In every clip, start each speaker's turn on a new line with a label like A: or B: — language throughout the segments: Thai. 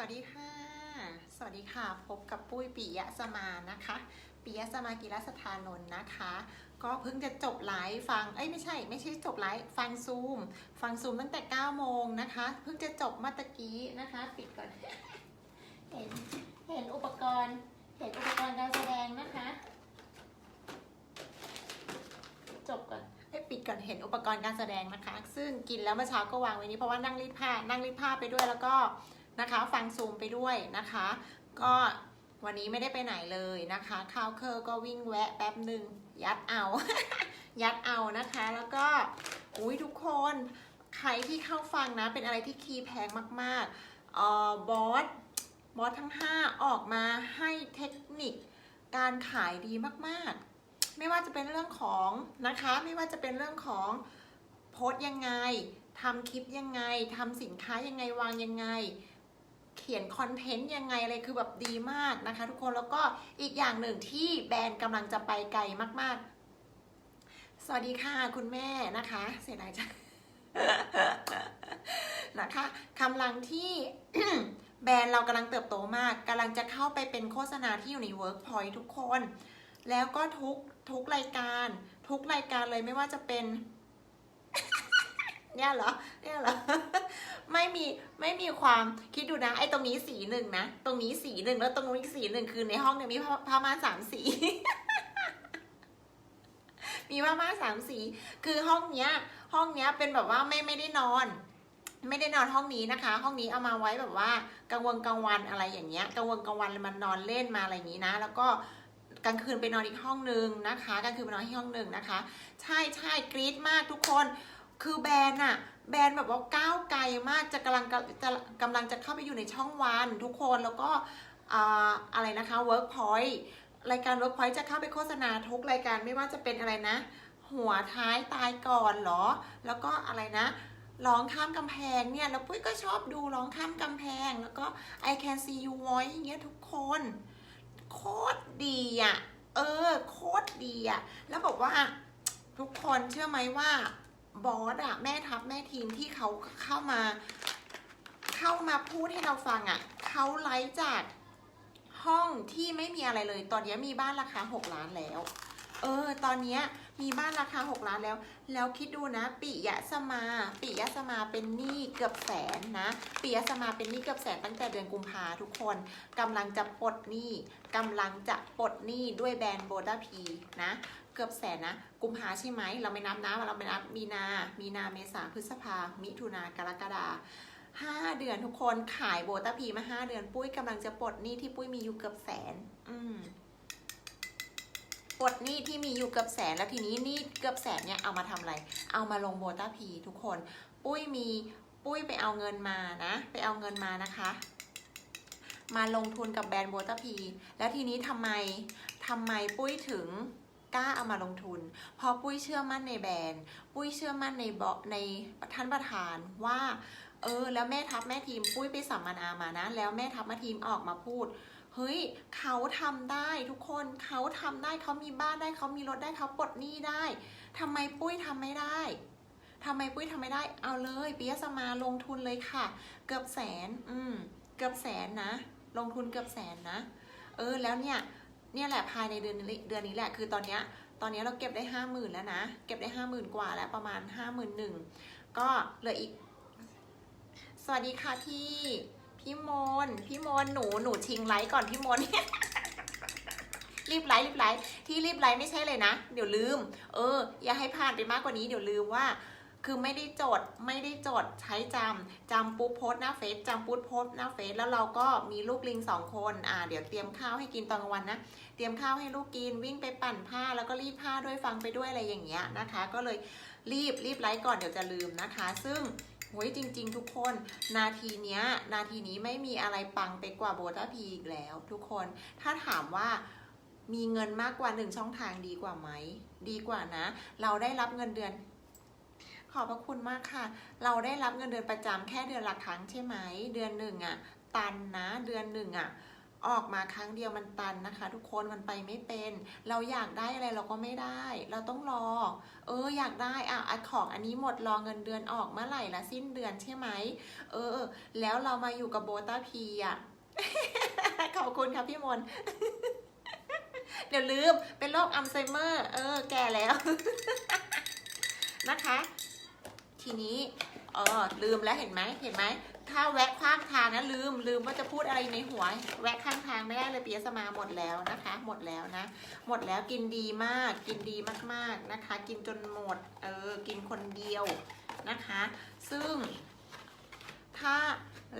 A: วัสดีค่ะ สวัสดีค่ะ พบกับปุ้ยปิยะสมานะคะ ปิยะสมากิรสถานนท์นะคะ ก็เพิ่งจะจบไลฟ์ฟัง เอ้ยไม่ใช่ ไม่ใช่จบไลฟ์ฟังซูม ฟังซูมตั้งแต่9โมงนะคะ เพิ่งจะจบเมื่อตะกี้นะคะ ปิดก่อน เห็น เห็นอุปกรณ์ เห็นอุปกรณ์การแสดงนะคะ จบก่อนให้ปิดก่อนเห็นอุปกรณ์การแสดงนะคะ ซึ่งกินแล้วเมื่อเช้าก็วางไว้นี้เพราะว่านั่งรีดผ้า นั่งรีดผ้าไปด้วยแล้วก็ นะคะ ฟังซูมไปด้วยนะคะ ก็วันนี้ไม่ได้ไปไหนเลยนะคะข้าวเคอร์ก็วิ่งแวะแป๊บหนึ่งยัดเอา ยัดเอานะคะ แล้วก็อุ้ยทุกคนใครที่เข้าฟังนะ เป็นอะไรที่คีย์แพงมากๆเอ่อบอสบอสทั้ง 5 ออกมาให้เทคนิคการขายดีมากๆ ไม่ว่าจะเป็นเรื่องของนะคะ ไม่ว่าจะเป็นเรื่องของโพสต์ยังไงทำคลิปยังไงทำสินค้ายังไงวางยังไง เขียนคอนเทนต์ยังไงอะไรคือแบบดีมากนะคะ ทุกคนแล้วก็อีกอย่างหนึ่งที่แบรนด์กำลังจะไปไกลมาก ๆ สวัสดีค่ะคุณแม่นะคะ เสียดายจังนะคะกำลังที่แบรนด์เรากำลังเติบโตมากกำลังจะเข้าไปเป็นโฆษณาที่อยู่ใน Workpoint ทุกคน แล้วก็ทุกทุกรายการ ทุกรายการเลยไม่ว่าจะเป็น เนี่ยเหรอ เนี่ยเหรอ ไม่มีไม่มีความคิดดูนะไอ้ตรงนี้สีหนึ่งนะ ตรงนี้สีหนึ่งแล้วตรงนู้นอีกสีหนึ่งคือในห้องเนี่ยมีผ้าม่านสามสี มีผ้าม่านสามสี คือห้องเนี้ย ห้องเนี้ยเป็นแบบว่าไม่ไม่ได้นอน ไม่ได้นอนห้องนี้นะคะ ห้องนี้เอามาไว้แบบว่ากลางวันกลางวันอะไรอย่างเงี้ยกลางวันกลางวันมันนอนเล่นมาอะไรอย่างนี้นะ แล้วก็กลางคืนไปนอนอีกห้องนึงนะคะกลางคืนไปนอนที่ห้องหนึ่งนะคะ ใช่ใช่กรี๊ดมากทุกคน คือแบรนด์อะแบรนด์แบบว่าก้าวไกลมากจะกำลังจะกำลังจะเข้าไปอยู่ในช่องวันทุกคนแล้วก็อะไรนะคะ Workpoint รายการ Workpoint จะเข้าไปโฆษณาทุกรายการไม่ว่าจะเป็นอะไรนะ หัวท้ายตายก่อนเหรอ แล้วก็อะไรนะร้องข้ามกำแพงเนี่ยแล้วปุ้ยก็ชอบดูร้องข้ามกำแพง แล้วก็ I can see you voice อย่างเงี้ยทุกคน โคตรดีอะ เออ โคตรดีอะ แล้วบอกว่า ทุกคนเชื่อไหมว่า บอสอะแม่ทัพแม่ทีมที่เขาเข้ามา เข้ามาพูดให้เราฟังอะเขาไลฟ์จากห้องที่ไม่มีอะไรเลย ตอนนี้มีบ้านราคา 6 ล้านแล้ว เออ ตอนนี้มีบ้านราคา 6 ล้านแล้ว แล้วคิดดูนะ ปิยะสมา ปิยะสมาเป็นหนี้เกือบแสนนะ ปิยะสมาเป็นหนี้เกือบแสนตั้งแต่เดือนกุมภาทุกคนกำลังจะปลดหนี้กำลังจะปลดหนี้ด้วยแบรนด์โบดาพีนะ เกือบแสนนะ กุมภาใช่ไหม เราไม่นับนะ เราไม่นับมีนา มีนา เมษา พฤษภา มิถุนา กรกฎาห้าเดือนทุกคนขายโบตาพีมาห้าเดือน ปุ้ยกำลังจะปลดหนี้ที่ปุ้ยมีอยู่เกือบแสน อืมปลดหนี้ที่มีอยู่เกือบแสนแล้วทีนี้หนี้เกือบแสนเนี่ยเอามาทำอะไร เอามาลงโบตาพีทุกคน ปุ้ยมีปุ้ยไปเอาเงินมานะ ไปเอาเงินมานะคะ มาลงทุนกับแบรนด์โบตาพี แล้วทีนี้ทำไมทำไมปุ้ยถึง กล้าเอามาลงทุน เพราะปุ้ยเชื่อมั่นในแบรนด์ ปุ้ยเชื่อมั่นในบอในท่านประธานว่า เออ แล้วแม่ทัพแม่ทีมปุ้ยไปสัมมนามานะ แล้วแม่ทัพแม่ทีมออกมาพูด เฮ้ย เขาทำได้ทุกคน เขาทำได้เขามีบ้านได้เขามีรถได้เขาปลดหนี้ได้ทำไมปุ้ยทำไม่ได้ทำไมปุ้ยทำไม่ได้ เอาเลยปิยสมาลงทุนเลยค่ะ เกือบแสน อืม เกือบแสนนะ ลงทุนเกือบแสนนะ เออ แล้วเนี่ย เนี่ยแหละภายในเดือนเดือนนี้แหละคือตอนเนี้ยตอนนี้เราเก็บได้ห้าหมื่นแล้วนะ เก็บได้ห้าหมื่นกว่าแล้วประมาณห้าหมื่นหนึ่งก็เหลืออีก สวัสดีค่ะพี่พี่มนพี่มนหนูหนูชิงไลค์ก่อนพี่มนรีบไลค์รีบไลค์ที่รีบไลค์ไม่ใช่เลยนะ เดี๋ยวลืม เออ อย่าให้พลาดไปมากกว่านี้เดี๋ยวลืมว่า คือไม่ได้จดไม่ได้จดใช้จำจำปุ๊บโพสหน้าเฟซจำปุ๊บโพสหน้าเฟซแล้วเราก็มีลูกลิงสองคนอ่าเดี๋ยวเตรียมข้าวให้กินตอนกลางวันนะเตรียมข้าวให้ลูกกินวิ่งไปปั่นผ้าแล้วก็รีดผ้าด้วยฟังไปด้วยอะไรอย่างเงี้ยนะคะ ก็เลยรีบรีบไลค์ก่อนเดี๋ยวจะลืมนะคะ ซึ่งโหยจริง ๆ ทุกคน นาทีเนี้ย นาทีนี้ไม่มีอะไรปังไปกว่าโบตาพีอีกแล้ว ทุกคนถ้าถามว่ามีเงินมากกว่าหนึ่งช่องทางดีกว่าไหม ดีกว่านะ เราได้รับเงินเดือน ขอบพระคุณมากค่ะ เราได้รับเงินเดือนประจำแค่เดือนละครั้งใช่ไหม เดือนหนึ่งอะตันนะ เดือนหนึ่งอะออกมาครั้งเดียวมันตันนะคะ ทุกคนมันไปไม่เป็น เราอยากได้อะไรเราก็ไม่ได้ เราต้องรอ เออ อยากได้อะอะของอันนี้หมดรอเงินเดือนออกเมื่อไหร่ละสิ้นเดือนใช่ไหม เออ แล้วเรามาอยู่กับโบต้าพีอะ ขอบคุณครับพี่มนเดี๋ยวลืมเป็นโรคอัลไซเมอร์ เออ แก่แล้ว นะคะ ทีนี้เออลืมแล้วเห็นไหมเห็นไหมถ้าแวะข้างทางนะลืมลืมว่าจะพูดอะไรในหัว แวะข้างทางไม่ได้เลยปียสมาหมดแล้วนะคะ หมดแล้วนะ หมดแล้วกินดีมาก กินดีมากๆนะคะ กินจนหมดเออกินคนเดียวนะคะ ซึ่งถ้า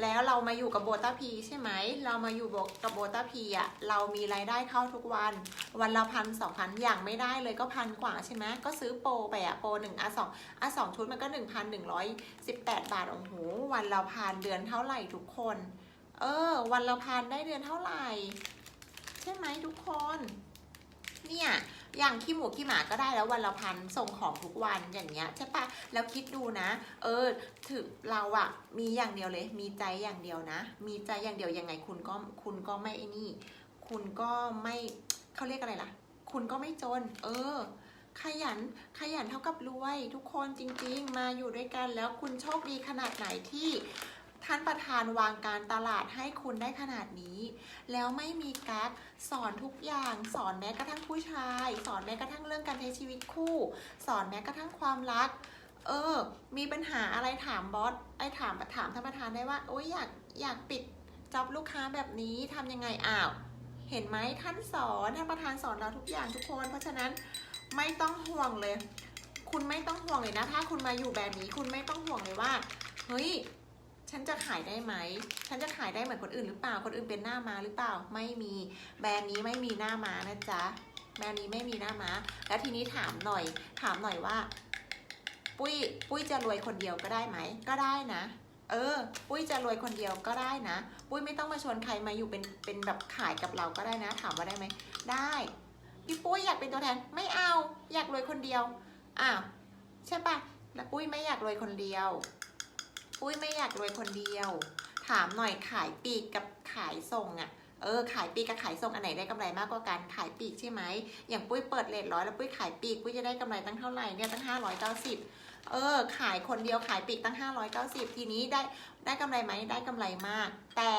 A: แล้วเรามาอยู่กับโบต้าพีใช่ไหม เรามาอยู่กับโบต้าพีอะ เรามีรายได้เข้าทุกวัน วันละพันสองพันอย่างไม่ได้เลยก็พันกว่าใช่ไหม ก็ซื้อโปรไปอะ โปรหนึ่งอะสองอะสองชุดมันก็หนึ่งพันหนึ่งร้อยสิบแปดบาท โอ้โห วันละพันเดือนเท่าไหร่ทุกคน เออ วันละพันได้เดือนเท่าไหร่ ใช่ไหมทุกคน เนี่ย อย่างขี้หมูขี้หมาก็ได้แล้ววันละพันส่งของทุกวันอย่างเงี้ยใช่ปะแล้วคิดดูนะ เออถึงเราอะมีอย่างเดียวเลย มีใจอย่างเดียวนะ มีใจอย่างเดียวยังไงคุณก็คุณก็ไม่ไอ้นี่ คุณก็ไม่เขาเรียกอะไรล่ะ คุณก็ไม่จน เออ ขยันขยันเท่ากับรวย ทุกคนจริง ๆ มาอยู่ด้วยกันแล้วคุณโชคดีขนาดไหนที่ ท่านประธานวางการตลาดให้คุณได้ขนาดนี้ แล้วไม่มีกั๊กสอนทุกอย่าง สอนแม้กระทั่งผู้ชาย สอนแม้กระทั่งเรื่องการใช้ชีวิตคู่ สอนแม้กระทั่งความรัก เออ มีปัญหาอะไรถามบอสไอ้ถามถามท่านประธานได้ว่าโอ๊ยอยากอยากปิดจ็อบลูกค้าแบบนี้ทำยังไงอ้าว เห็นไหมท่านสอนท่านประธานสอนเราทุกอย่างทุกคน เพราะฉะนั้นไม่ต้องห่วงเลย คุณไม่ต้องห่วงเลยนะ ถ้าคุณมาอยู่แบบนี้ คุณไม่ต้องห่วงเลยว่าเฮ้ย ฉันจะขายได้ไหม ฉันจะขายได้เหมือนคนอื่นหรือเปล่า คนอื่นเป็นหน้ามาหรือเปล่า ไม่มี แบรนด์นี้ไม่มีหน้ามานะจ๊ะ แบรนด์นี้ไม่มีหน้ามา แล้วทีนี้ถามหน่อย ถามหน่อยว่า ปุ้ย ปุ้ยจะรวยคนเดียวก็ได้ไหม ก็ได้นะ เออ ปุ้ยจะรวยคนเดียวก็ได้นะ ปุ้ยไม่ต้องมาชวนใครมาอยู่เป็น เป็นแบบขายกับเราก็ได้นะ ถามว่าได้ไหม ได้ พี่ปุ้ยอยากเป็นตัวแทน ไม่เอา อยากรวยคนเดียว อ้าว ใช่ปะแล้วปุ้ยไม่อยากรวยคนเดียว ปุ้ยไม่อยากรวยคนเดียว ถามหน่อยขายปีกกับขายส่งอะ่ะเออขายปีกกับขายส่งอันไหนได้กำไรมากกว่ากันขายปีกใช่ไหมอย่างปุ้ยเปิดเลทร้อยแล้วปุ้ยขายปีกปุ้ยจะได้กำไรตั้งเท่าไหร่เนี่ยตั้งห้าร้อยเก้าสิบเออ ขายคนเดียวขายปีกตั้งห้าร้อยเก้าสิบทีนี้ได้ได้กำไรไหมได้กำไรมาก แต่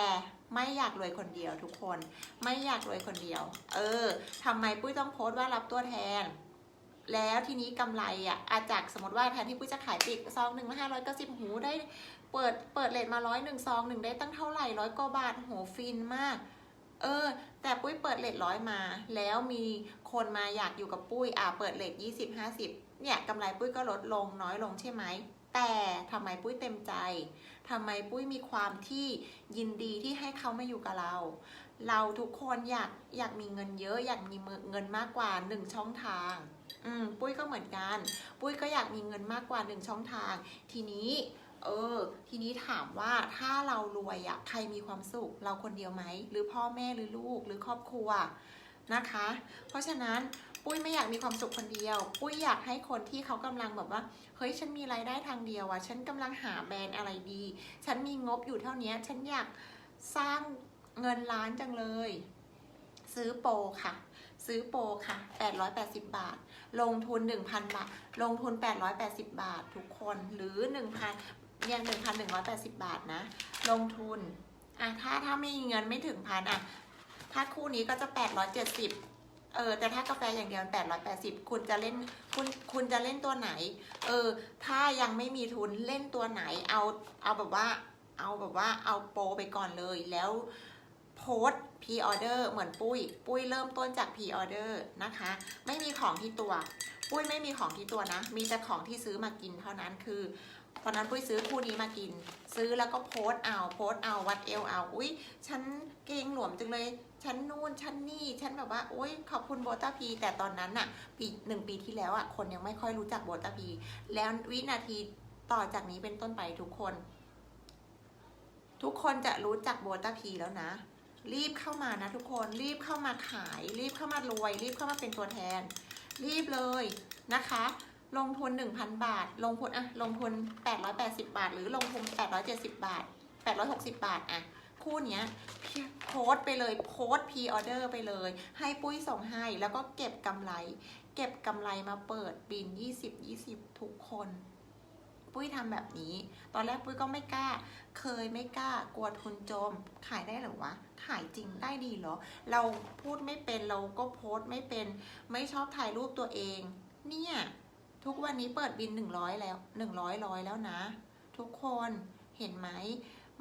A: ไม่อยากรวยคนเดียวทุกคน ไม่อยากรวยคนเดียว เออทำไมปุ้ยต้องโพสต์ว่ารับตัวแทน แล้วทีนี้กำไรอะอาจากสมมติว่าแทนที่ปุ้ยจะขายปลีกซองหนึ่งห้าร้อยเก้าสิบหูได้เปิดเปิดเลทมาร้อยหนึ่งซองหนึ่งได้ตั้งเท่าไหร่ร้อยกว่าบาทโหฟินมาก เออ แต่ปุ้ยเปิดเลทร้อยมา แล้วมีคนมาอยากอยู่กับปุ้ยอะเปิดเลทยี่สิบห้าสิบเนี่ยกำไรปุ้ยก็ลดลงน้อยลงใช่ไหมแต่ทำไมปุ้ยเต็มใจทำไมปุ้ยมีความที่ยินดีที่ให้เขามาอยู่กับเรา เราทุกคนอยากอยากมีเงินเยอะ อยากมีเงินมากกว่าหนึ่งช่องทาง อืมปุ้ยก็เหมือนกัน ปุ้ยก็อยากมีเงินมากกว่าหนึ่งช่องทาง ทีนี้เออ ทีนี้ถามว่าถ้าเรารวยอะใครมีความสุข เราคนเดียวไหม หรือพ่อแม่หรือลูกหรือครอบครัวนะคะ เพราะฉะนั้นปุ้ยไม่อยากมีความสุขคนเดียว ปุ้ยอยากให้คนที่เขากำลังแบบว่า เฮ้ย ฉันมีรายได้ทางเดียวอะฉันกำลังหาแบรนด์อะไรดี ฉันมีงบอยู่เท่านี้ ฉันอยากสร้างเงินล้านจังเลย ซื้อโปรค่ะ ซื้อโปรค่ะ 880 บาท ลงทุน 1,000 บาท ลงทุน 880 บาททุกคนหรือ 1,000เนี่ย1,180 บาทนะ ลงทุนอะถ้าถ้าไม่มีเงินไม่ถึงพันอะถ้าคู่นี้ก็จะ 870เออแต่ถ้ากาแฟอย่างเดียว 880 คุณจะเล่นคุณคุณจะเล่นตัวไหน เออ ถ้ายังไม่มีทุนเล่นตัวไหน เอาเอาแบบว่า เอาแบบว่าเอาโปรไปก่อนเลยแล้วโพส พีออเดอร์เหมือนปุ้ย ปุ้ยเริ่มต้นจากพีออเดอร์นะคะ ไม่มีของที่ตัว ปุ้ยไม่มีของที่ตัวนะ มีแต่ของที่ซื้อมากินเท่านั้นคือตอนนั้นปุ้ยซื้อคู่นี้มากิน ซื้อแล้วก็โพสเอาโพสเอาวัดเอวเอาอุ้ยฉันเกงหลวมจังเลยฉันนู่นฉันนี่ฉันแบบว่าอุ้ยขอบคุณโบต้าพี แต่ตอนนั้นน่ะปีหนึ่งปีที่แล้วอะคนยังไม่ค่อยรู้จักโบต้าพี แล้ววินาทีต่อจากนี้เป็นต้นไปทุกคน ทุกคนจะรู้จักโบต้าพีแล้วนะ รีบเข้ามานะทุกคนรีบเข้ามาขาย รีบเข้ามารวย รีบเข้ามาเป็นตัวแทน รีบเลยนะคะ ลงทุน 1,000 บาท ลงทุนอะลงทุน 880 บาท หรือลงทุน 870 บาท 860 บาทอะคู่เนี้ยพี่โพสไปเลยโพสพรีออเดอร์ไปเลย ให้ปุ้ยส่งให้แล้วก็เก็บกำไร เก็บกำไรมาเปิดบิน 20 20 ทุกคน ปุ้ยทำแบบนี้ ตอนแรกปุ้ยก็ไม่กล้า เคยไม่กล้ากลัวทุนจมขายได้หรือวะ ขายจริงได้ดีเหรอ เราพูดไม่เป็นเราก็โพสต์ไม่เป็น ไม่ชอบถ่ายรูปตัวเอง เนี่ย ทุกวันนี้เปิดบิน100แล้ว100ร้อยร้อยแล้วนะ ทุกคนเห็นไหม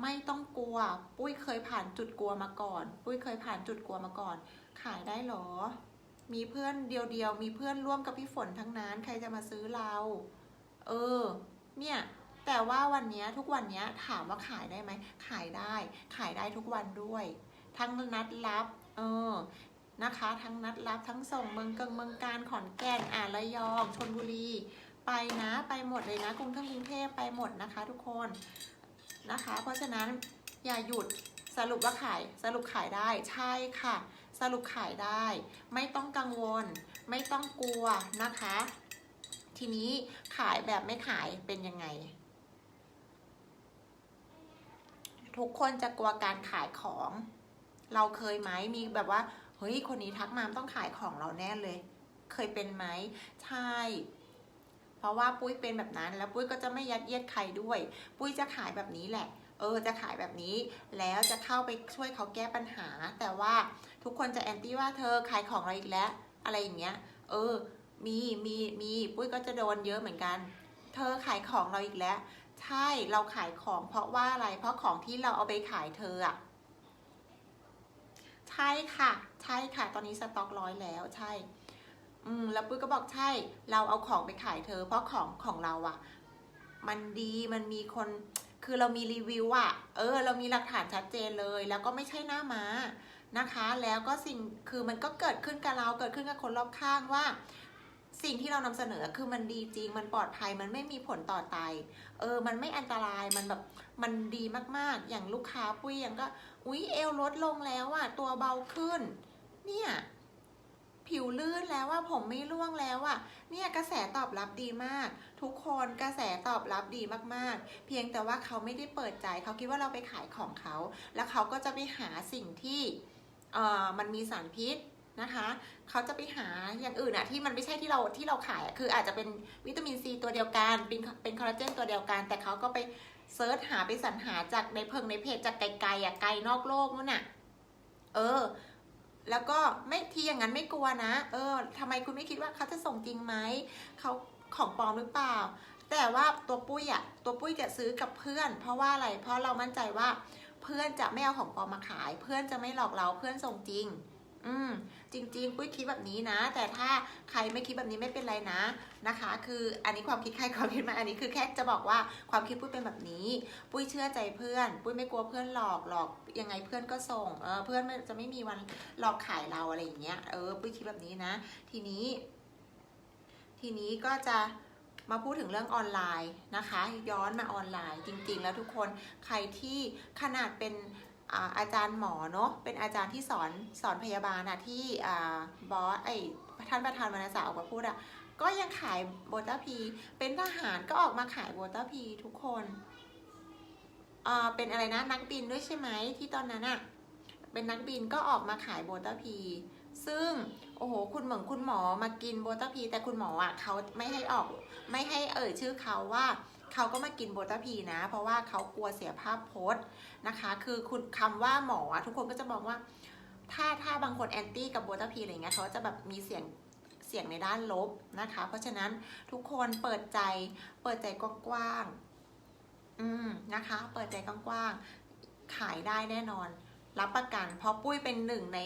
A: ไม่ต้องกลัว ปุ้ยเคยผ่านจุดกลัวมาก่อน ปุ้ยเคยผ่านจุดกลัวมาก่อน ขายได้เหรอ มีเพื่อนเดียวๆ มีเพื่อนร่วมกับพี่ฝนทั้งนั้น ใครจะมาซื้อเรา เออ เนี่ย แต่ว่าวันนี้ทุกวันนี้ถามว่าขายได้ไหม ขายได้ ขายได้ทุกวันด้วย ทั้งนัดรับ เออ นะคะ ทั้งนัดรับทั้งส่งเมืองเกิงเมืองการขอนแก่นอ่าระยองชนบุรี ไปนะ ไปหมดเลยนะกรุงเทพกรุงเทพไปหมดนะคะ ทุกคนนะคะ เพราะฉะนั้นอย่าหยุดสรุปว่าขายสรุปขายได้ใช่ค่ะ สรุปขายได้ ไม่ต้องกังวล ไม่ต้องกลัวนะคะ ทีนี้ขายแบบไม่ขายเป็นยังไง ทุกคนจะกลัวการขายของ เราเคยไหมมีแบบว่าเฮ้ยคนนี้ทักมาต้องขายของเราแน่เลย เคยเป็นไหมใช่ เพราะว่าปุ้ยเป็นแบบนั้น แล้วปุ้ยก็จะไม่ยัดเยียดใครด้วย ปุ้ยจะขายแบบนี้แหละ เออจะขายแบบนี้ แล้วจะเข้าไปช่วยเขาแก้ปัญหา แต่ว่าทุกคนจะแอนตี้ว่าเธอขายของเราอีกแล้ว อะไรอย่างเงี้ย เออ มีมีมีปุ้ยก็จะโดนเยอะเหมือนกัน เธอขายของเราอีกแล้ว ใช่เราขายของเพราะว่าอะไร เพราะของที่เราเอาไปขายเธออะ ใช่ค่ะ ใช่ค่ะ ตอนนี้สต็อกร้อยแล้วใช่ อืมแล้วปุ้ยก็บอกใช่ เราเอาของไปขายเธอ เพราะของของเราอะมันดีมันมีคนคือเรามีรีวิวอะเออ เรามีหลักฐานชัดเจนเลย แล้วก็ไม่ใช่หน้าม้านะคะ แล้วก็สิ่งคือมันก็เกิดขึ้นกับเราเกิดขึ้นกับคนรอบข้างว่า สิ่งที่เรานำเสนอคือมันดีจริง มันปลอดภัย มันไม่มีผลต่อไต เออ มันไม่อันตราย มันแบบ มันดีมากๆ อย่างลูกค้าปุ้ยยังก็ อุ๊ย เอวลดลงแล้วอะตัวเบาขึ้น เนี่ย ผิวลื่นแล้วว่าผมไม่ร่วงแล้วอะเนี่ยกระแสตอบรับดีมาก ทุกคนกระแสตอบรับดีมากๆ เพียงแต่ว่าเขาไม่ได้เปิดใจ เขาคิดว่าเราไปขายของเขา แล้วเขาก็จะไปหาสิ่งที่ เอ่อมันมีสารพิษ นะคะเขาจะไปหาอย่างอื่นอะที่มันไม่ใช่ที่เราที่เราขายคืออาจจะเป็นวิตามินซีตัวเดียวกันเป็นเป็นคอลลาเจนตัวเดียวกัน แต่เขาก็ไปเซิร์ชหาไปสรรหาจากในเพิงในเพจจากไกลๆอะไกลนอกโลกนู่นน่ะเออ แล้วก็ไม่ทีอย่างนั้นไม่กลัวนะ เออทำไมคุณไม่คิดว่าเขาจะส่งจริงไหมเขาของปลอมหรือเปล่า แต่ว่าตัวปุ้ยอะตัวปุ้ยจะซื้อกับเพื่อน เพราะว่าอะไรเพราะเรามั่นใจว่าเพื่อนจะไม่เอาของปลอมมาขาย เพื่อนจะไม่หลอกเราเพื่อนส่งจริง อืมจริงๆปุ้ยคิดแบบนี้นะ แต่ถ้าใครไม่คิดแบบนี้ไม่เป็นไรนะนะคะ คืออันนี้ความคิดใครความคิดมันอันนี้คือแค่จะบอกว่าความคิดปุ้ยเป็นแบบนี้ ปุ้ยเชื่อใจเพื่อน ปุ้ยไม่กลัวเพื่อนหลอกหลอกยังไงเพื่อนก็ส่งเออเพื่อนจะไม่มีวันหลอกขายเราอะไรอย่างเงี้ยเออปุ้ยคิดแบบนี้นะ ทีนี้ ทีนี้ก็จะมาพูดถึงเรื่องออนไลน์นะคะ ย้อนมาออนไลน์จริง ๆ แล้วทุกคนใครที่ขนาดเป็น อาจารย์หมอเนาะเป็นอาจารย์ที่สอนสอนพยาบาลอะที่อบอสไอท่านประธานวรรณศาสตร์ออกมาพูดอะก็ยังขายโบตาพี เป็นทหารก็ออกมาขายโบตาพีทุกคนเป็นอะไรนะนักบินด้วยใช่ไหมที่ตอนนั้นอะเป็นนักบินก็ออกมาขายโบตาพี ซึ่งโอ้โหคุณเหมือนคุณหมอมากินโบตาพี แต่คุณหมออะเขาไม่ให้ออกไม่ให้เอ่ยชื่อเขาว่า เขาก็มากินโบตาพีนะ เพราะว่าเขากลัวเสียภาพโพสนะคะ คือคุณคำว่าหมอทุกคนก็จะบอกว่า ถ้าถ้าบางคนแอนตี้กับโบตาพีอะไรเงี้ยเขาจะแบบมีเสียงเสียงในด้านลบนะคะ เพราะฉะนั้นทุกคนเปิดใจเปิดใจกว้างๆอืมนะคะ เปิดใจกว้างๆขายได้แน่นอน รับประกัน เพราะปุ้ยเป็นหนึ่งใน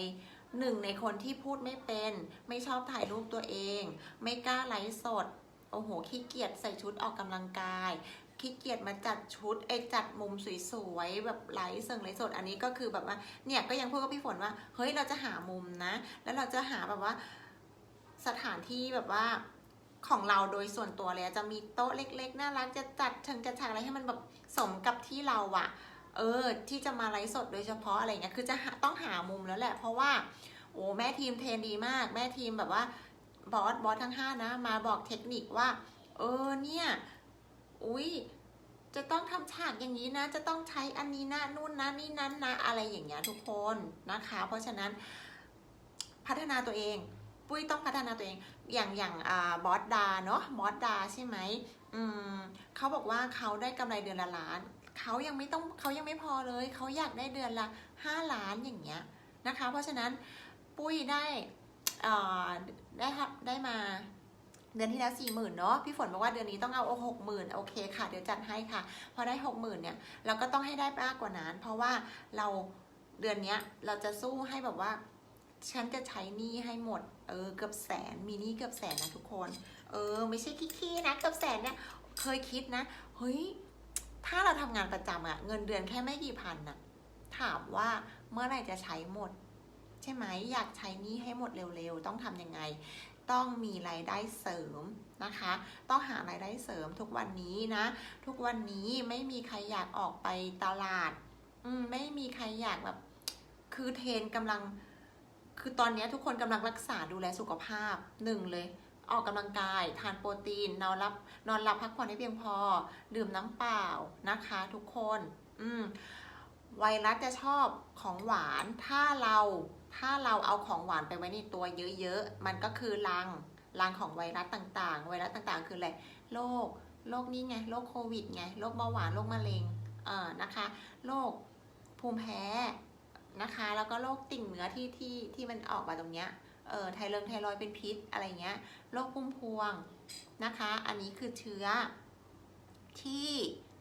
A: หนึ่งในคนที่พูดไม่เป็น ไม่ชอบถ่ายรูปตัวเอง ไม่กล้าไลฟ์สด โอ้โหขี้เกียจใส่ชุดออกกำลังกายขี้เกียจมาจัดชุดไอจัดมุมสวยๆแบบไลฟ์เซิงไลฟ์สดอันนี้ก็คือแบบว่าเนี่ยก็ยังพูดกับพี่ฝนว่าเฮ้ยเราจะหามุมนะ แล้วเราจะหาแบบว่าสถานที่แบบว่าของเราโดยส่วนตัวเลยจะมีโต๊ะเล็ก ๆ น่ารักจะจัดเชิงจะฉากอะไรให้มันแบบสมกับที่เราอะเออ ที่จะมาไลฟ์สดโดยเฉพาะอะไรเงี้ยคือจะต้องหามุมแล้วแหละ เพราะว่าโอ้แม่ทีมเทรนดีมาก แม่ทีมแบบว่า บอสบอสทั้งห้านะ มาบอกเทคนิคว่า เออเนี่ย อุ้ยจะต้องทำฉากอย่างนี้นะ จะต้องใช้อันนี้นะนู่นนะนี่นั้นนะ อะไรอย่างเงี้ยทุกคนนะคะ เพราะฉะนั้นพัฒนาตัวเอง ปุ้ยต้องพัฒนาตัวเอง อย่างอย่างอ่าบอสดาเนาะบอสดาใช่ไหมอืมเขาบอกว่าเขาได้กำไรเดือนละล้านเขายังไม่ต้องเขายังไม่พอเลยเขาอยากได้เดือนละห้าล้านอย่างเงี้ยนะคะ เพราะฉะนั้นปุ้ยได้ ได้ครับได้มาเดือนที่แล้วสี่หมื่นเนาะพี่ฝนบอกว่าเดือนนี้ต้องเอาหกหมื่นโอเคค่ะ เดี๋ยวจัดให้ค่ะ พอได้หกหมื่นเนี่ยเราก็ต้องให้ได้มากกว่านั้น เพราะว่าเราเดือนเนี้ยเราจะสู้ให้แบบว่า ฉันจะใช้หนี้ให้หมด เออเกือบแสนมีหนี้เกือบแสนนะทุกคน เออ ไม่ใช่ขี้ๆนะเกือบแสนเนี่ยเคยคิดนะเฮ้ยถ้าเราทำงานประจำอะเงินเดือนแค่ไม่กี่พันน่ะถามว่าเมื่อไหร่จะใช้หมด ใช่ไหมอยากใช้หนี้ให้หมดเร็วๆ ต้องทำยังไง ต้องมีรายได้เสริมนะคะ ต้องหารายได้เสริมทุกวันนี้นะ ทุกวันนี้ไม่มีใครอยากออกไปตลาดมไม่มีใครอยากแบบคือเทรนกำลัง คือตอนนี้ทุกคนกำลังรักษาดูแลสุขภาพหนึ่งเลยออกกำลังกาย ทานโปรตีน นอนรับ นอนหลับพักผ่อนให้เพียงพอ ดื่มน้ำเปล่านะคะทุกคน อืมไวรัสจะชอบของหวาน ถ้าเรา ถ้าเราเอาของหวานไปไว้ในตัวเยอะๆ มันก็คือรังรังของไวรัสต่างๆ ไวรัสต่างๆ คืออะไร โรค โรคนี้ไง โรคโควิดไง โรคเบาหวาน โรคมะเร็ง เอ่อ นะคะ โรคภูมิแพ้ นะคะ แล้วก็โรคติ่งเนื้อที่ที่ที่มันออกมาตรงเนี้ย เอ่อ ไทเริงไทรอยเป็นพิษอะไรเงี้ย โรคพุ่มพวงนะคะ อันนี้คือเชื้อที่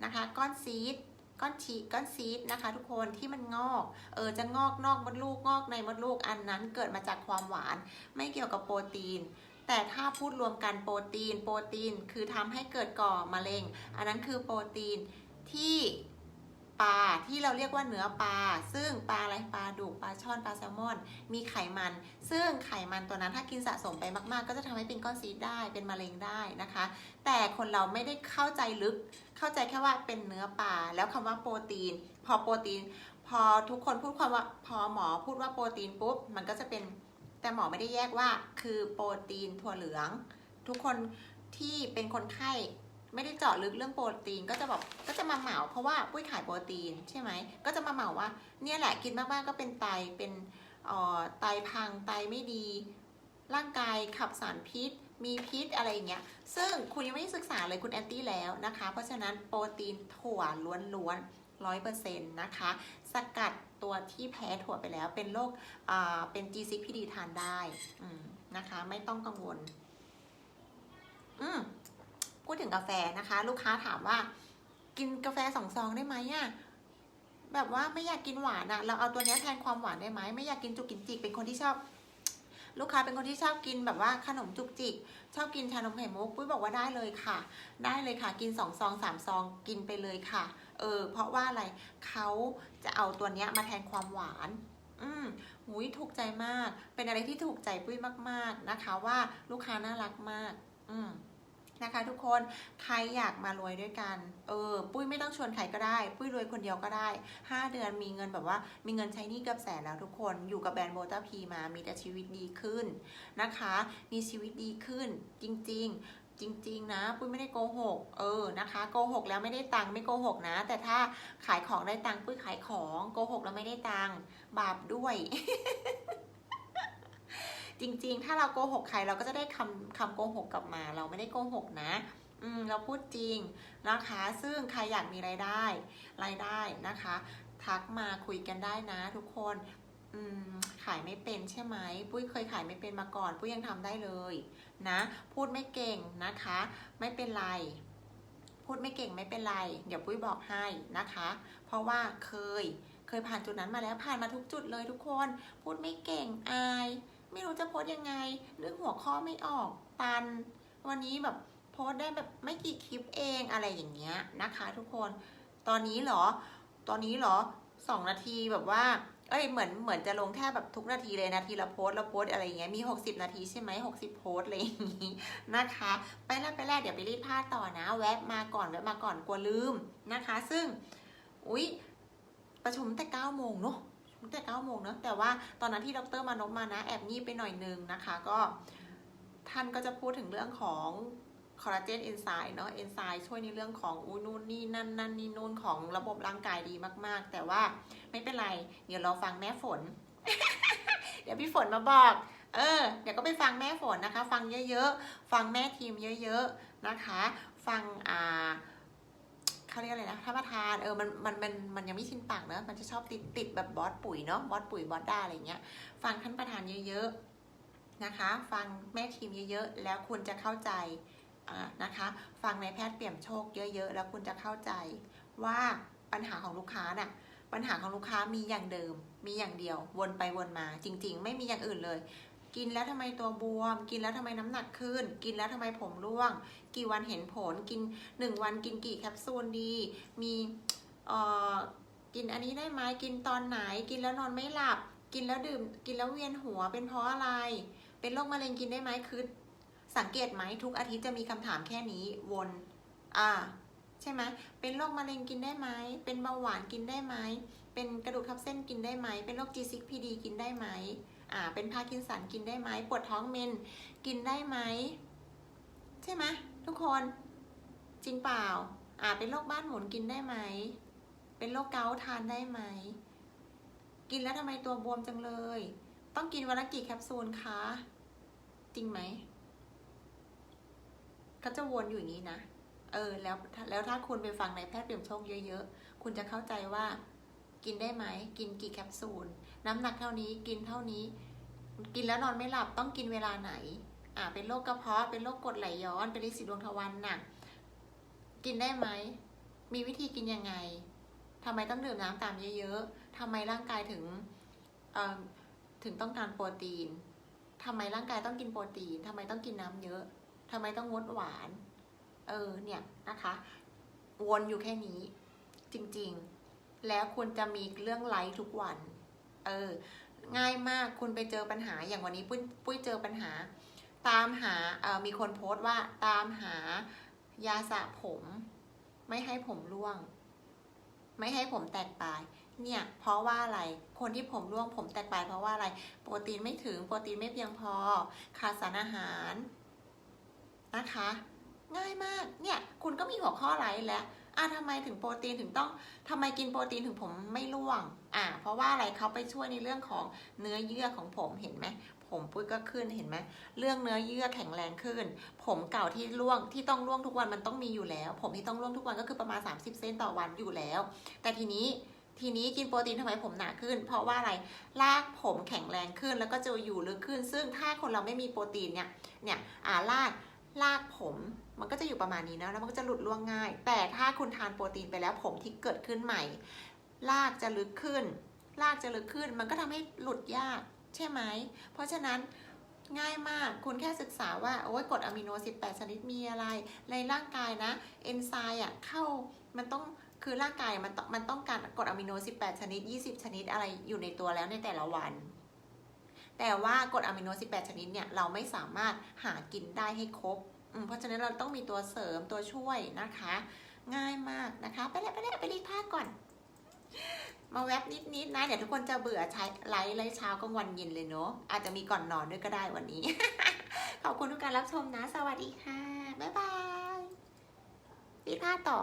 A: นะคะ ก้อนซีด ก้อนชีก้อนซีดนะคะ ทุกคนที่มันงอกเออจะงอกนอกมดลูกงอกในมดลูกอันนั้นเกิดมาจากความหวาน ไม่เกี่ยวกับโปรตีน แต่ถ้าพูดรวมกันโปรตีน โปรตีนคือทำให้เกิดก่อมะเร็ง อันนั้นคือโปรตีนที่ ปลาที่เราเรียกว่าเนื้อปลา ซึ่งปลาอะไรปลาดุกปลาช่อนปลาแซลมอน มีไขมัน ซึ่งไขมันตัวนั้นถ้ากินสะสมไปมากๆ ก็จะทำให้เป็นก้อนซีดได้เป็นมะเร็งได้นะคะ แต่คนเราไม่ได้เข้าใจลึก เข้าใจแค่ว่าเป็นเนื้อปลาแล้วคำว่าโปรตีน พอโปรตีน พอทุกคนพูดความว่าพอหมอพูดว่าโปรตีนปุ๊บมันก็จะเป็นแต่หมอไม่ได้แยกว่าคือโปรตีนถั่วเหลือง ทุกคนที่เป็นคนไข้ ไม่ได้เจาะลึกเรื่องโปรตีนก็จะบอกก็จะมาเหมาเพราะว่าปุ้ยขายโปรตีนใช่ไหมก็จะมาเหมาว่าเนี่ยแหละกินมากๆก็เป็นไตเป็นอ่อไตพังไตไม่ดี ร่างกายขับสารพิษ มีพิษอะไรอย่างเงี้ยซึ่งคุณยังไม่ได้ศึกษาเลยคุณแอนตี้แล้วนะคะ เพราะฉะนั้นโปรตีนถั่วล้วนๆร้อยเปอร์เซ็นต์นะคะ สกัดตัวที่แพ้ถั่วไปแล้วเป็นโรคอ่าเป็น G6PD ทานได้นะคะ ไม่ต้องกังวล อืม พูดถึงกาแฟนะคะ ลูกค้าถามว่า กินกาแฟสองซองได้ไหมอะแบบว่าไม่อยากกินหวานอะเราเอาตัวนี้แทนความหวานได้ไหมไม่อยากกินจุกกินจิกเป็นคนที่ชอบ ลูกค้าเป็นคนที่ชอบกินแบบว่าขนมจุกจิก ชอบกินชานมไข่มุกปุ้ยบอกว่าได้เลยค่ะ ได้เลยค่ะ กินสองซองสามซองกินไปเลยค่ะ เออ เพราะว่าอะไรเขาจะเอาตัวนี้มาแทนความหวานอืมหุยถูกใจมาก เป็นอะไรที่ถูกใจปุ้ยมาก ๆนะคะ ว่าลูกค้าน่ารักมาก อืม นะคะ ทุกคนใครอยากมารวยด้วยกันเออปุ้ยไม่ต้องชวนใครก็ได้ ปุ้ยรวยคนเดียวก็ได้ 5 เดือนมีเงินแบบว่ามีเงินใช้หนี้เกือบแสนแล้วทุกคนอยู่กับแบรนด์โบตาพีมามีแต่ชีวิตดีขึ้นนะคะ มีชีวิตดีขึ้นจริง ๆจริงๆ นะปุ้ยไม่ได้โกหก เออนะคะโกหกแล้วไม่ได้ตังค์ไม่โกหกนะ แต่ถ้าขายของได้ตังค์ปุ้ยขายของโกหกแล้วไม่ได้ตังค์บาปด้วย จริง ๆ ถ้าเราโกหกใครเราก็จะได้คำคำโกหกกลับมา เราไม่ได้โกหกนะอืมเราพูดจริงนะคะ ซึ่งใครอยากมีรายได้รายได้นะคะ ทักมาคุยกันได้นะทุกคนอืมขายไม่เป็นใช่ไหมปุ้ยเคยขายไม่เป็นมาก่อน ปุ้ยยังทำได้เลยนะ พูดไม่เก่งนะคะ ไม่เป็นไร พูดไม่เก่งไม่เป็นไร เดี๋ยวปุ้ยบอกให้นะคะ เพราะว่าเคยเคยผ่านจุดนั้นมาแล้วผ่านมาทุกจุดเลยทุกคน พูดไม่เก่งอาย ไม่รู้จะโพสยังไงนึกหัวข้อไม่ออกตัน วันนี้แบบโพสได้แบบไม่กี่คลิปเองอะไรอย่างเงี้ยนะคะ ทุกคนตอนนี้เหรอ ตอนนี้เหรอสองนาทีแบบว่า เอ้ยเหมือนเหมือนจะลงแค่แบบทุกนาทีเลยนาทีละโพสละโพสอะไรอย่างเงี้ยมี 60 นาทีใช่ไหม60โพสอะไรอย่างงี้นะคะ ไปแล้วไปแล้วเดี๋ยวไปรีดผ้าต่อนะ แวะมาก่อนแวะมาก่อนกลัวลืมนะคะ ซึ่งอุ๊ยประชุมแต่9โมงเนาะ ประชุมแต่9โมงเนาะแต่ว่าตอนนั้นที่ดรมานพมานะ แอบงีบไปหน่อยนึงนะคะ ก็ท่านก็จะพูดถึงเรื่องของคอลลาเจนเอนไซม์เนาะเอนไซม์ช่วยในเรื่องของอูนู่นนี่นั่นนั่นนี่นู่นของระบบร่างกายดีมาก ๆ แต่ว่าไม่เป็นไร เดี๋ยวเราฟังแม่ฝน เดี๋ยวพี่ฝนมาบอก เออ เดี๋ยวก็ไปฟังแม่ฝนนะคะ ฟังเยอะๆ ฟังแม่ทีมเยอะ ๆ นะคะ ฟังอ่า เขาเรียกอะไรนะท่านประธานเออมันมันมันมันยังไม่ชินปากเนอะมันจะชอบติดติดแบบบอสปุ๋ยเนาะบอสปุ๋ยบอสด้าอะไรเงี้ยฟังท่านประธานเยอะๆนะคะ ฟังแม่ทีมเยอะๆแล้วคุณจะเข้าใจอ่านะคะ ฟังในแพทย์เปี่ยมโชคเยอะ ๆ แล้วคุณจะเข้าใจว่าปัญหาของลูกค้าน่ะปัญหาของลูกค้ามีอย่างเดิม มีอย่างเดียว วนไปวนมา จริง ๆ ไม่มีอย่างอื่นเลย กินแล้วทำไมตัวบวม กินแล้วทำไมน้ำหนักขึ้น กินแล้วทำไมผมร่วง กี่วันเห็นผล กินหนึ่งวันกินกี่แคปซูลดี มีเอ่อกินอันนี้ได้ไหมกินตอนไหน กินแล้วนอนไม่หลับ กินแล้วดื่ม กินแล้วเวียนหัว เป็นเพราะอะไร เป็นโรคมะเร็งกินได้ไหมคือสังเกตไหมทุกอาทิตย์จะมีคำถามแค่นี้วน อ่า ใช่ไหมเป็นโรคมะเร็งกินได้ไหม เป็นเบาหวานกินได้ไหม เป็นกระดูกทับเส้นกินได้ไหม เป็นโรค G6PD กินได้ไหม อ่าเป็นพาร์กินสันกินได้ไหมปวดท้องเมนกินได้ไหมใช่ไหมทุกคนจริงเปล่าอ่าเป็นโรคบ้านหมุนกินได้ไหมเป็นโรคเกาต์ทานได้ไหมกินแล้วทำไมตัวบวมจังเลย ต้องกินวันละกี่แคปซูลคะ จริงไหมเขาจะวนอยู่อย่างนี้นะ เออ แล้ว แล้วถ้าคุณไปฟังในแพทย์เปี่ยมโชคเยอะ ๆ คุณจะเข้าใจว่า กินได้ไหม กินกี่แคปซูล น้ำหนักเท่านี้ กินเท่านี้ กินแล้วนอนไม่หลับ ต้องกินเวลาไหน อ่า เป็นโรคกระเพาะ เป็นโรคกรดไหลย้อน เป็นลินสีดวงทวารหนัก กินได้ไหม มีวิธีกินยังไงทำไมต้องดื่มน้ำตามเยอะๆทำไมร่างกายถึงถึงต้องการโปรตีนทำไมร่างกายต้องกินโปรตีนทำไมต้องกินน้ำเยอะทำไมต้องงดหวาน เออ เนี่ยนะคะ วนอยู่แค่นี้ จริง ๆ แล้วคุณจะมีเรื่องไลฟ์ทุกวัน เออ ง่ายมากคุณไปเจอปัญหาอย่างวันนี้ปุ้ยปุ้ยเจอปัญหา ตามหาเออมีคนโพสต์ว่าตามหายาสระผม ไม่ให้ผมร่วง ไม่ให้ผมแตกปลาย เนี่ย เพราะว่าอะไรคนที่ผมร่วงผมแตกปลายเพราะว่าอะไร โปรตีนไม่ถึงโปรตีนไม่เพียงพอขาดสารอาหารนะคะ ง่ายมากเนี่ย คุณก็มีหัวข้อไลฟ์แล้ว อะทำไมถึงโปรตีนถึงต้องทำไมกินโปรตีนถึงผมไม่ร่วง อะเพราะว่าอะไรเขาไปช่วยในเรื่องของเนื้อเยื่อของผมเห็นไหมผมปุ้ยก็ขึ้นเห็นไหมเรื่องเนื้อเยื่อแข็งแรงขึ้น ผมเก่าที่ร่วงที่ต้องร่วงทุกวันมันต้องมีอยู่แล้ว ผมที่ต้องร่วงทุกวันก็คือประมาณ 30 เซนต่อวันอยู่แล้ว แต่ทีนี้ทีนี้กินโปรตีนทำไมผมหนาขึ้น เพราะว่าอะไรรากผมแข็งแรงขึ้นแล้วก็จะอยู่ลึกขึ้น ซึ่งถ้าคนเราไม่มีโปรตีนเนี่ยเนี่ยอ่ารากรากผม มันก็จะอยู่ประมาณนี้นะแล้วมันก็จะหลุดร่วงง่าย แต่ถ้าคุณทานโปรตีนไปแล้วผมที่เกิดขึ้นใหม่รากจะลึกขึ้นรากจะลึกขึ้น มันก็ทำให้หลุดยากใช่ไหม เพราะฉะนั้นง่ายมาก คุณแค่ศึกษาว่าโอ้ยกรดอะมิโน 18 ชนิดมีอะไร ในร่างกายนะ เอนไซม์อะเข้ามันต้องคือร่างกายมันต้องมันต้องการกรดอะมิโน 18 ชนิด 20 ชนิดอะไรอยู่ในตัวแล้วในแต่ละวัน แต่ว่ากรดอะมิโน 18 ชนิดเนี่ยเราไม่สามารถหากินได้ให้ครบ เพราะฉะนั้นเราต้องมีตัวเสริมตัวช่วยนะคะ ง่ายมากนะคะ ไปแล้วไปแล้วไปรีดผ้าก่อน มาแวบนิดๆนะเดี๋ยวทุกคนจะเบื่อใช้ไลฟ์ไลฟ์เช้ากลางวันเย็นเลยเนาะอาจจะมีก่อนนอนด้วยก็ได้วันนี้ ขอบคุณทุกการรับชมนะ สวัสดีค่ะบ๊ายบายรีดผ้าต่อ